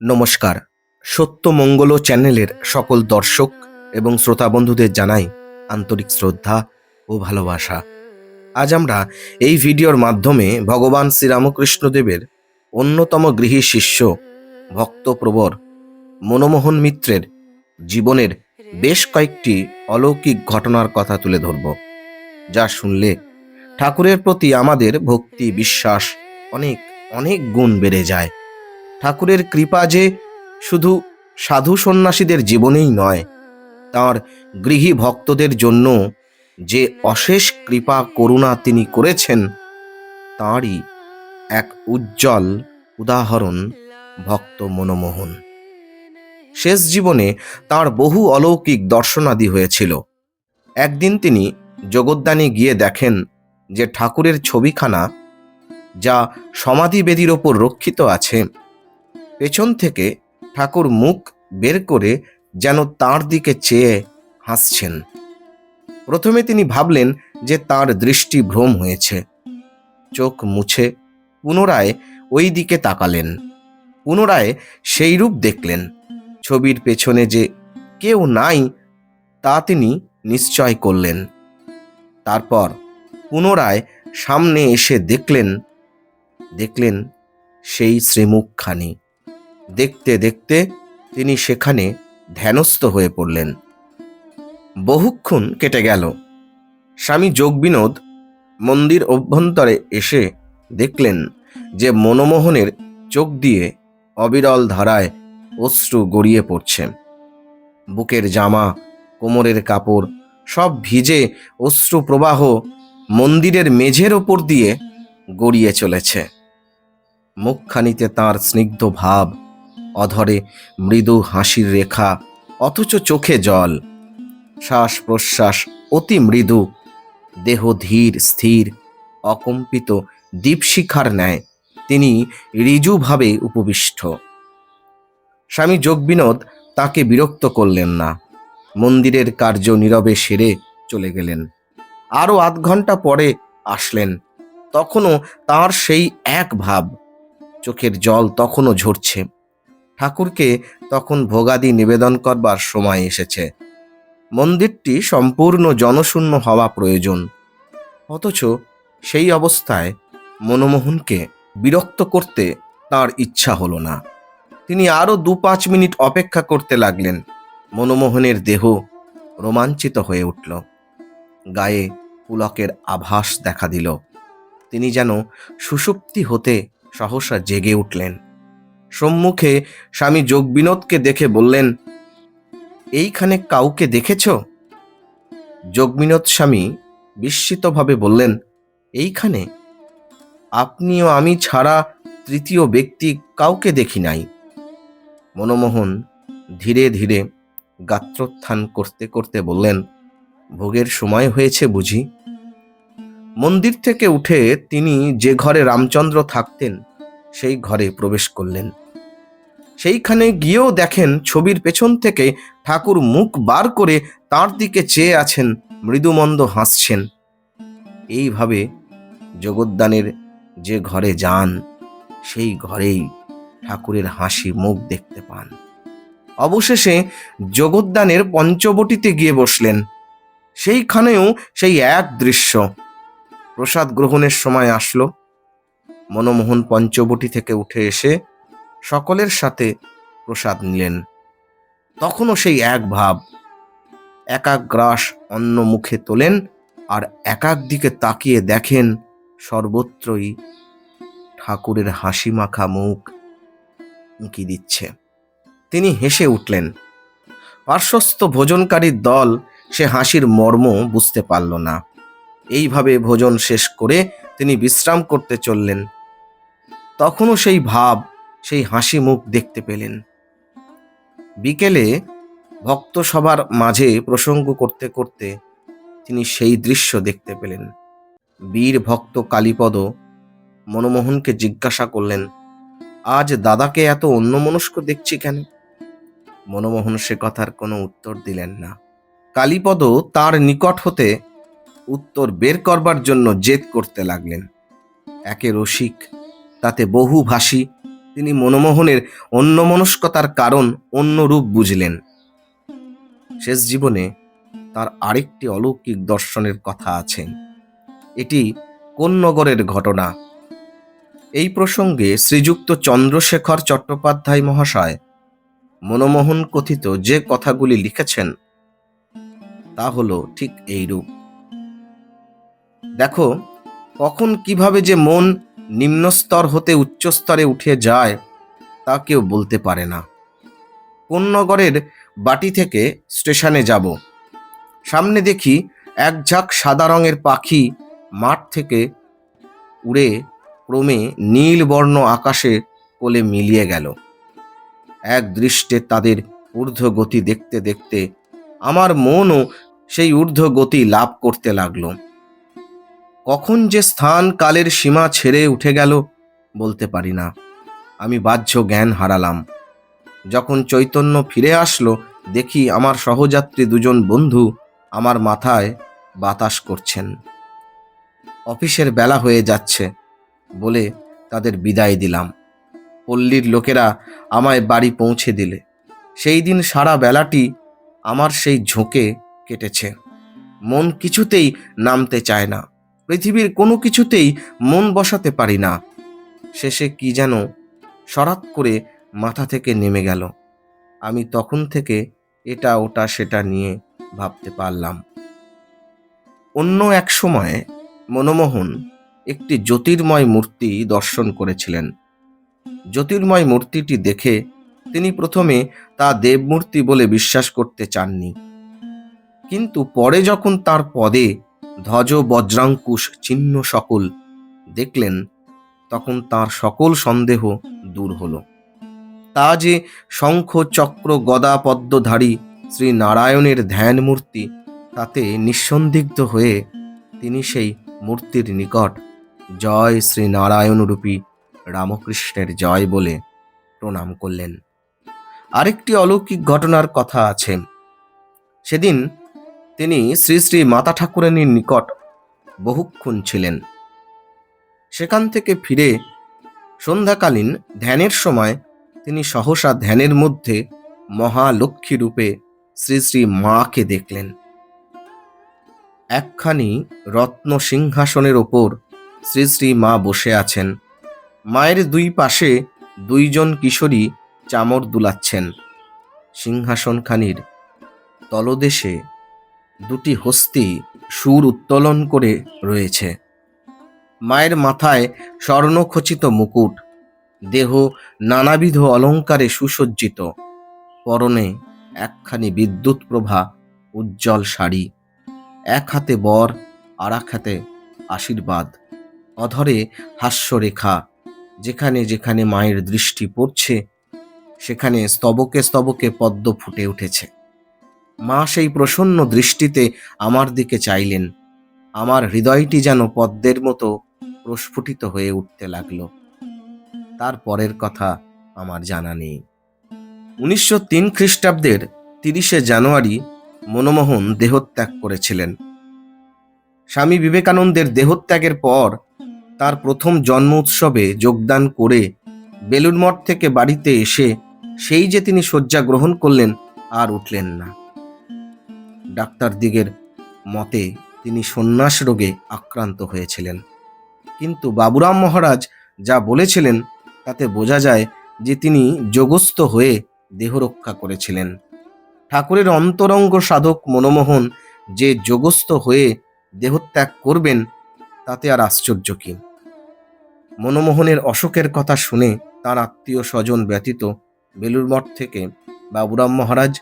নমস্কার। সত্যমঙ্গল চ্যানেলের সকল দর্শক এবং শ্রোতা বন্ধুদের জানাই আন্তরিক শ্রদ্ধা ও ভালোবাসা। আজ আমরা এই ভিডিওর মাধ্যমে ভগবান শ্রীরামকৃষ্ণদেবের অন্যতম গৃহী শিষ্য, ভক্তপ্রবর মনমোহন মিত্রের জীবনের বেশ কয়েকটি অলৌকিক ঘটনার কথা তুলে ধরব, যা শুনলে ঠাকুরের প্রতি আমাদের ভক্তি, বিশ্বাস অনেক অনেক গুণ বেড়ে যায়। ঠাকুরের কৃপা যে শুধু সাধু সন্ন্যাসীদের জীবনেই নয়, তার গৃহী ভক্তদের জন্য যে অশেষ কৃপা করুণা তিনি করেছেন, তাঁরই এক উজ্জ্বল উদাহরণ ভক্ত মনমোহন। শেষ জীবনে তার বহু অলৌকিক দর্শনাদি হয়েছিল। একদিন তিনি জগদ্দানে গিয়ে দেখেন যে ঠাকুরের ছবিখানা, যা সমাধি বেদির ওপর রক্ষিত আছে পেছন থেকে ঠাকুর মুখ বের করে যেন তার দিকে চেয়ে হাসছেন। প্রথমে তিনি ভাবলেন যে তার দৃষ্টি ভ্রম হয়েছে। চোখ মুছে পুনরায় ওই দিকে তাকালেন। পুনরায় সেই রূপ দেখলেন। ছবির পেছনে যে কেউ নাই, তা তিনি নিশ্চয় করলেন। তারপর পুনরায় সামনে এসে দেখলেন দেখলেন সেই শ্রীমুখখানি দেখতে দেখতে তিনি সেখানে ধ্যানস্থ হয়ে পড়লেন। বহুক্ষণ কেটে গেল। স্বামী যোগবিনোদ মন্দির অভ্যন্তরে এসে দেখলেন যে মনমোহনের চোখ দিয়ে অবিরল ধারায় অশ্রু গড়িয়ে পড়ছে। বুকের জামা, কোমরের কাপড় সব ভিজে অশ্রু প্রবাহ মন্দিরের মেঝের ওপর দিয়ে গড়িয়ে চলেছে। মুখখানিতে তার স্নিগ্ধ ভাব অধরে মৃদু হাসির রেখা, অথচ চোখে জল। শ্বাস প্রশ্বাস অতি মৃদু, দেহ ধীর, স্থির, অকম্পিত দীপশিখার ন্যায়। তিনি ঋজুভাবে উপবিষ্ট। স্বামী যোগবিনোদ তাকে বিরক্ত করলেন না। মন্দিরের কার্য নীরবে সেরে চলে গেলেন। আরও আধ ঘণ্টা পরে আসলেন। তখনও তার সেই এক ভাব, চোখের জল তখনও ঝরছে। ঠাকুরকে তখন ভোগাদি নিবেদন করবার সময় এসেছে। মন্দিরটি সম্পূর্ণ জনশূন্য হওয়া প্রয়োজন। অথচ সেই অবস্থায় মনমোহনকে বিরক্ত করতে তার ইচ্ছা হলো না। তিনি আরও দু পাঁচ মিনিট অপেক্ষা করতে লাগলেন। মনমোহনের দেহ রোমাঞ্চিত হয়ে উঠল। গায়ে পুলকের আভাস দেখা দিল। তিনি যেন সুষুপ্তি হতে সহসা জেগে উঠলেন। সম্মুখে স্বামী যোগবিনোদকে দেখে বললেন, এইখানে কাউকে দেখেছ? যোগবিনোদ স্বামী বিস্মিতভাবে বললেন, এইখানে? আপনিও আমি ছাড়া তৃতীয় ব্যক্তি কাউকে দেখি নাই। মনমোহন ধীরে ধীরে গাত্রোত্থান করতে করতে বললেন, ভোগের সময় হয়েছে বুঝি? মন্দির থেকে উঠে তিনি যে ঘরে রামচন্দ্র থাকতেন, সেই ঘরে প্রবেশ করলেন। সেইখানে গিয়েও দেখেন ছবির পেছন থেকে ঠাকুর মুখ বার করে তার দিকে চেয়ে আছেন মৃদুমন্দ হাসছেন। এইভাবে জগদ্দানের যে ঘরে যান, সেই ঘরেই ঠাকুরের হাসি মুখ দেখতে পান। অবশেষে জগদ্দানের পঞ্চবটিতে গিয়ে বসলেন। সেইখানেও সেই এক দৃশ্য। প্রসাদ গ্রহণের সময় আসলো। মনমোহন পঞ্চবটি থেকে উঠে এসে সকলের সাথে প্রসাদ নিলেন। তখনও সেই এক ভাব একাক গ্রাস অন্য মুখে তোলেন আর একাক দিকে তাকিয়ে দেখেন সর্বত্রই ঠাকুরের হাসি মাখা মুখ উঁকি দিচ্ছে। তিনি হেসে উঠলেন, পার্শ্বস্থ ভোজনকারীর দল সে হাসির মর্ম বুঝতে পারল না। এইভাবে ভোজন শেষ করে তিনি বিশ্রাম করতে চললেন। তখনও সেই ভাব সেই হাসি মুখ দেখতে পেলেন। বিকেলে ভক্ত সবার মাঝে প্রসঙ্গ করতে করতে তিনি সেই দৃশ্য দেখতে পেলেন। বীর ভক্ত কালীপদ মনমোহনকে জিজ্ঞাসা করলেন, আজ দাদাকে এত অন্যমনস্ক দেখছি কেন? মনমোহন সে কথার কোনো উত্তর দিলেন না। কালীপদ তার নিকট হতে উত্তর বের করবার জন্য জেদ করতে লাগলেন। একে রসিক, তাতে বহুভাষী তিনি মনমোহনের অন্যমনস্কতার কারণ অন্য রূপ বুঝলেন। শেষ জীবনে তার আরেকটি অলৌকিক দর্শনের কথা আছে। এটি কোন নগরের ঘটনা। এই প্রসঙ্গে শ্রীযুক্ত চন্দ্রশেখর চট্টোপাধ্যায় মহাশয় মনমোহন কথিত যে কথাগুলি লিখেছেন, তা হলো ঠিক এইরূপ। দেখো, কখন কীভাবে যে মন নিম্নস্তর হতে উচ্চস্তরে উঠে যায়, তা কেউ বলতে পারে না। কোন নগরের বাটি থেকে স্টেশনে যাব। সামনে দেখি এক ঝাঁক সাদা রঙের পাখি মাঠ থেকে উড়ে ক্রমে নীল বর্ণ আকাশে কোলে মিলিয়ে গেল। এক দৃষ্টে তাদের ঊর্ধ্ব গতি দেখতে দেখতে আমার মনও সেই ঊর্ধ্ব গতি লাভ করতে লাগল। কখন যে স্থান কালের সীমা ছেড়ে উঠে গেল বলতে পারি না। আমি বাহ্য জ্ঞান হারালাম। যখন চৈতন্য ফিরে আসলো, দেখি আমার সহযাত্রী দুজন বন্ধু আমার মাথায় বাতাস করছেন। অফিসের বেলা হয়ে যাচ্ছে বলে তাদের বিদায় দিলাম। পল্লীর লোকেরা আমায় বাড়ি পৌঁছে দিলে। সেই দিন সারা বেলাটি আমার সেই ঝোঁকে কেটেছে। মন কিছুতেই নামতে চায় না। পৃথিবীর কোনো কিছুতেই মন বসাতে পারি না। শেষে কি যেন সরাত করে মাথা থেকে নেমে গেল। আমি তখন থেকে এটা, ওটা, সেটা নিয়ে ভাবতে পারলাম। অন্য এক সময় মনমোহন একটি জ্যোতির্ময় মূর্তি দর্শন করেছিলেন। জ্যোতির্ময় মূর্তিটি দেখে তিনি প্রথমে তা দেবমূর্তি বলে বিশ্বাস করতে চাননি। কিন্তু পরে যখন তার পদে ধ্বজ বজ্রাঙ্কুশ চিহ্ন সকল। দেখলেন, তখন তার সকল সন্দেহ দূর হল। তা যে শঙ্খ চক্র গদা পদ্মধারী শ্রী নারায়ণের ধ্যান মূর্তি তাতে নিঃসন্দিগ্ধ হয়ে তিনি সেই মূর্তির নিকট জয় শ্রী নারায়ণরূপী রামকৃষ্ণের জয় বলে প্রণাম করলেন। আরেকটি অলৌকিক ঘটনার কথা আছে। সেদিন তিনি শ্রী শ্রী মাতা ঠাকুরানীর নিকট বহুক্ষণ ছিলেন। সেখান থেকে ফিরে সন্ধ্যাকালীন ধ্যানের সময় তিনি সহসা ধ্যানের মধ্যে মহালক্ষ্মী রূপে শ্রী শ্রী মাকে দেখলেন। একখানি রত্ন সিংহাসনের ওপর শ্রী শ্রী মা বসে আছেন। মায়ের দুই পাশে দুইজন কিশোরী চামর দুলাচ্ছেন। সিংহাসনখানির তলদেশে দুটি হস্তি সুর উত্তোলন করে রয়েছে। মায়ের মাথায় স্বর্ণখচিত মুকুট, দেহ নানাবিধ অলঙ্কারে সুসজ্জিত, পরনে একখানি বিদ্যুৎ প্রভা উজ্জ্বল শাড়ি, এক হাতে বর আর এক হাতে আশীর্বাদ, অধরে হাস্যরেখা, যেখানে যেখানে মায়ের দৃষ্টি পড়ছে, সেখানে স্তবকে স্তবকে পদ্ম ফুটে উঠেছে। মা সেই প্রসন্ন দৃষ্টিতে আমার দিকে চাইলেন। আমার হৃদয়টি যেন পদ্মের মতো প্রস্ফুটিত হয়ে উঠতে লাগল। তার পরের কথা আমার জানা নেই। উনিশশো তিন খ্রিস্টাব্দের তিরিশে জানুয়ারি মনমোহন দেহত্যাগ করেছিলেন। স্বামী বিবেকানন্দের দেহত্যাগের পর তার প্রথম জন্ম উৎসবে যোগদান করে বেলুন মঠ থেকে বাড়িতে এসে সেই যে তিনি শয্যা গ্রহণ করলেন আর উঠলেন না। ডাক্তার দিগের মতে তিনি সন্ন্যাস রোগে আক্রান্ত হয়েছিলেন। কিন্তু বাবুরাম মহারাজ যা বলেছিলেন, তাতে বোঝা যায় যে তিনি যোগস্থ হয়ে দেহ রক্ষা করেছিলেন। ঠাকুরের অন্তরঙ্গ সাধক মনমোহন যে যোগস্থ হয়ে দেহত্যাগ করবেন, তাতে আর আশ্চর্য কি? মনমোহনের অশোকের কথা শুনে তার আত্মীয় স্বজন ব্যতীত বেলুর মঠ থেকে বাবুরাম মহারাজ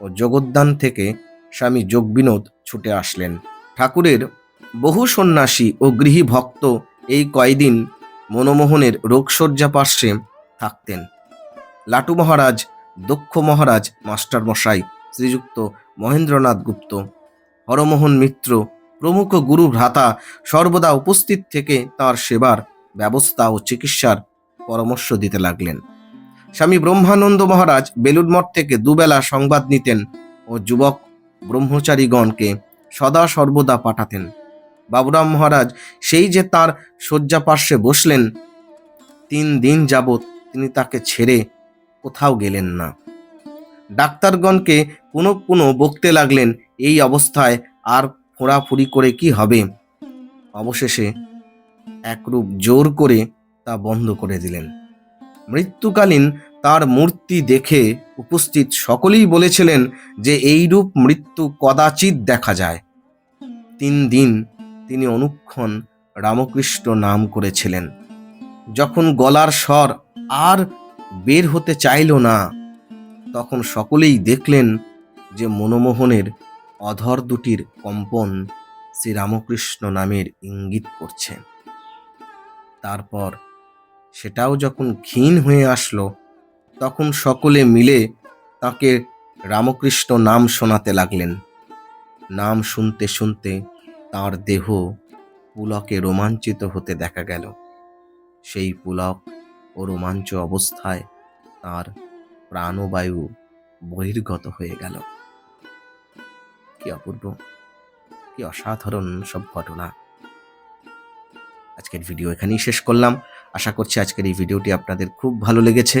ও জগদ্দান থেকে স্বামী যোগবিনোদ ছুটে আসলেন। ঠাকুরের বহু সন্ন্যাসী ও গৃহী ভক্ত এই কয়দিন মনমোহনের রোগশয্যা পার্শ্বে থাকতেন। লাটু মহারাজ, দক্ষ মহারাজ মাস্টার মশাই শ্রীযুক্ত মহেন্দ্রনাথ গুপ্ত, হরমোহন মিত্র, প্রমুখ গুরু ভ্রাতা সর্বদা উপস্থিত থেকে তার সেবার ব্যবস্থা ও চিকিৎসার পরামর্শ দিতে লাগলেন। স্বামী ব্রহ্মানন্দ মহারাজ বেলুড় মঠ থেকে দুবেলা সংবাদ নিতেন ও যুবক ব্রহ্মচারীগণকে সদা সর্বদা পাঠাতেন। বাবুরাম মহারাজ সেই যে তার শয্যা পার্শ্বে বসলেন, তিন দিন যাবৎ তিনি তাকে ছেড়ে কোথাও গেলেন না। ডাক্তারগণকে পুনঃ পুনঃ বকতে লাগলেন, এই অবস্থায় আর ফোঁড়াফুড়ি করে কি হবে? অবশেষে একরূপ জোর করে তা বন্ধ করে দিলেন। মৃত্যুকালীন তার মূর্তি দেখে উপস্থিত সকলেই বলেছিলেন যে এইরূপ মৃত্যু কদাচিৎ দেখা যায়। তিন দিন তিনি অনুক্ষণ রামকৃষ্ণ নাম করেছিলেন। যখন গলার স্বর আর বের হতে চাইল না, তখন সকলেই দেখলেন যে মনমোহনের অধর দুটির কম্পন শ্রীরামকৃষ্ণ নামের ইঙ্গিত করছে। তারপর সেটাও যখন ক্ষীণ হয়ে আসলো তখন সকলে মিলে তাকে রামকৃষ্ণ নাম শোনাতে লাগলেন। নাম শুনতে শুনতে তার দেহ পুলকে রোমাঞ্চিত হতে দেখা গেল। সেই পুলক ও রোমাঞ্চ অবস্থায় তার প্রাণবায়ু বহির্গত হয়ে গেল। কি অপূর্ব, কি অসাধারণ সব ঘটনা। আজকের ভিডিও এখানেই শেষ করলাম। আশা করছি আজকের এই ভিডিওটি আপনাদের খুব ভালো লেগেছে।